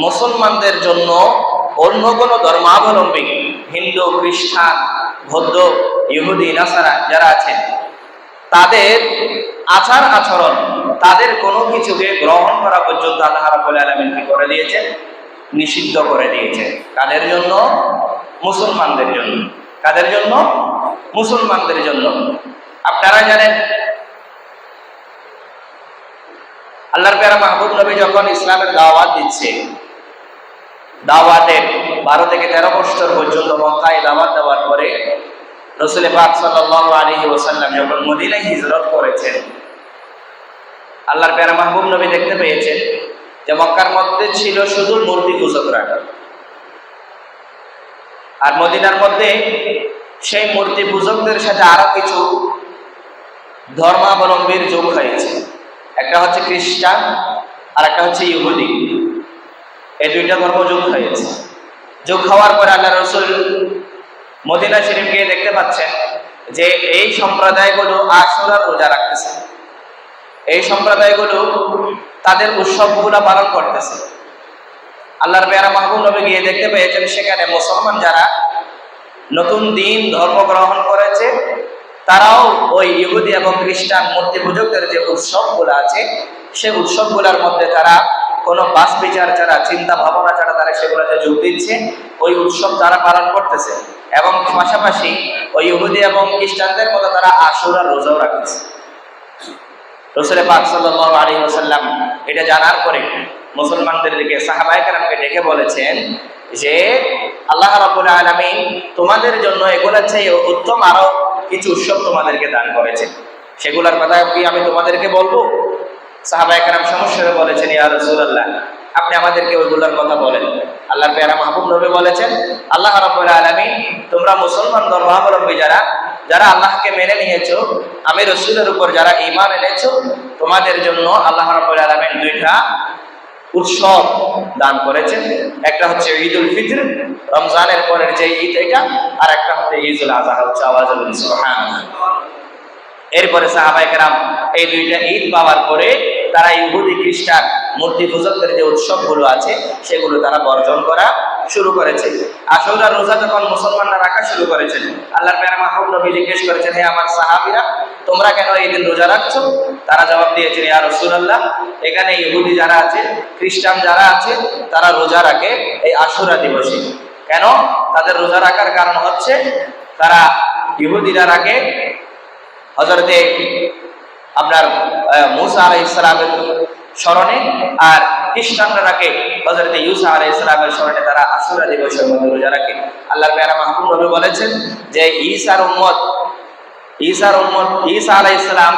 মুসলমানদের জন্য অন্য কোনো ধর্মাবলম্বী, হিন্দু, খ্রিস্টান, বৌদ্ধ, ইহুদি, নাসারা যারা আছেন, তাদের আচার আচরণ, তাদের কোনো কিছুকে গ্রহণ করা পর্যন্ত আল্লাহ রাবুল আলমিন কি করে দিয়েছেন? নিষিদ্ধ করে দিয়েছেন। কাদের জন্য? মুসলমানদের জন্য। কাদের জন্য? মুসলমানদের জন্য। আপনারা জানেন, আল্লাহর পেয়ারা মাহবুব নবী যখন ইসলামের দাওয়াত দিচ্ছে দাওয়াতের বারো থেকে তেরো বছর পর্যন্ত মক্কায় দাওয়াত দেওয়ার পরে রসুল পাক সাল্লাহ ওসাল্লাম যখন মদিনায় হিজরত করেছেন, আল্লাহর পেয়ারা মাহবুব নবী দেখতে পেয়েছেন যে মক্কার মধ্যে ছিল শুধু মূর্তি পূজকরা আর মদিনার মধ্যে সেই মূর্তি পূজকদের সাথে আরও কিছু ধর্মাবলম্বীর যোগ হয়েছে। একটা হচ্ছে খ্রিস্টান আর একটা হচ্ছে ইহুদি। এই দুইটা ধর্ম যোগ হয়েছে। যোগ হওয়ার পরে আল্লাহ রসুল মদিনা শরীফ গিয়ে দেখতে পাচ্ছেন যে এই সম্প্রদায়গুলো আশুরার রোজা রাখতেছে। এই সম্প্রদায়গুলো তাদের উৎসবগুলো পালন করতেছে। আল্লাহর পেয়ারা মাহবুব নবী গিয়ে দেখতে পেয়েছেন সেখানে মুসলমান যারা নতুন দিন ধর্ম গ্রহণ করেছে, তারাও ওই ইহুদি এবং খ্রিস্টান মূর্তি পূজকদের যে উৎসবগুলো আছে, সে উৎসবগুলোর মধ্যে তারা কোনো বাস বিচার ছাড়া চিন্তা ভাবনা ছাড়া তারা সেগুলোতে যোগ দিচ্ছে, ওই উৎসব তারা পালন করতেছে। এবং পাশাপাশি ওই ইহুদি এবং খ্রিস্টানদের মতো তারা আশুরার রোজাও রাখতেছে। রসুলের পাক সাল্লাল্লাহু আলাইহি ওয়াসাল্লাম এটা জানার পরে মুসলমানদের দিকে সাহাবায়ে ডেকে বলেছেন যে, আল্লাহ রাব্বুল আলামিন তোমাদের জন্য এগুলোর চেয়ে উত্তম আরও কিছু উৎসব তোমাদেরকে দান করেছে সেগুলোর কথা কি আমি তোমাদেরকে বলব? সাহাবায়ে কেরাম সমস্যা বলেছেন, ইয়া রাসূলুল্লাহ, আপনি আমাদেরকে ওইগুলোর কথা বলেন। আল্লাহর পেয়ারা মাহবুব নবী বলেছেন, আল্লাহ রাব্বুল আলামিন, তোমরা মুসলমান ধর্মাবলম্বী যারা যারা আল্লাহকে মেনে নিয়েছো, আমি রসুলের উপর যারা ইমান এনেছো, তোমাদের জন্য আল্লাহ রাব্বুল আলামিন দুইটা উৎসব দান করেছেন। একটা হচ্ছে ঈদ উল ফিতর, রমজানের পরের যে ঈদ এটা, আর একটা হচ্ছে ঈদুল আজহা হচ্ছে আওয়াজ এরপরে সাহাবাইকেরাম এই দুইটা ঈদ পাওয়ার পরে তারা ইহুদি খ্রিস্টান মূর্তি পূজকদের যে উৎসবগুলো আছে, সেগুলো তারা বর্জন করা শুরু করেছে। আশুরা রোজা যখন মুসলমানরা রাখা শুরু করেছেন আল্লাহর পেয়ারা মাহবুব নবী জিজ্ঞেস করেছেন, হে আমার সাহাবিরা, তোমরা কেন এই দিন রোজা রাখছো? তারা জবাব দিয়েছেন, ইয়া রাসূলুল্লাহ, এখানে ইহুদি যারা আছে, খ্রিস্টান যারা আছে, তারা রোজা রাখে এই আশুরা দিবসে। কেন? তাদের রোজা রাখার কারণ হচ্ছে, তারা ইহুদিরা রাখে হজরতে আপনার মুসা আলাই ইসলামের স্মরণে আর খ্রিস্টানরা রাখে হজরতে ইউসা আলাই ইসলামের স্মরণে তারা আসুরা দিবসের মধ্যে রোজা রাখে। আল্লাহ পেয়ারা মাহবুব রবি বলেছেন যে ঈসার উম্মত ঈসার উম্মত, ঈসা আলাই ইসলাম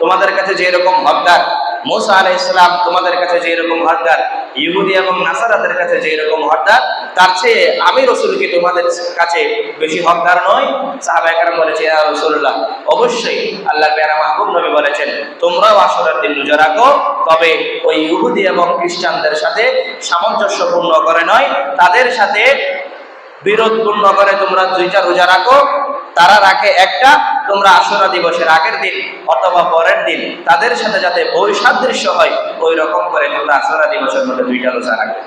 তোমাদের কাছে যেরকম হকদার মুসা আলাই ইসলাম তোমাদের কাছে যে রকম হকদার, ইহুদি এবং নাসারাদের কাছে যে রকম হকদার, তার চেয়ে আমি রসুল কি তোমাদের কাছে বেশি হকদার নয় সাহাবায়ে কেরাম বলেছে, ইয়া রাসূলুল্লাহ। অবশ্যই আল্লাহর পেয়ারা মাহবুব নবী বলেছেন, তোমরাও আসরের দিন রোজা রাখো, তবে ওই ইহুদি এবং খ্রিস্টানদের সাথে সামঞ্জস্যপূর্ণ করে নয়। তাদের সাথে বিরোধপূর্ণ করে তোমরা দুইটা রোজা রাখো। তারা রাখে একটা, তোমরা আশুরা দিবসের আগের দিন অথবা পরের দিন, তাদের সাথে যাতে বৈসাদৃশ্য হয় ওই রকম করে তোমরা আশুরা দিবসের মধ্যে দুইটা রোজা রাখবে।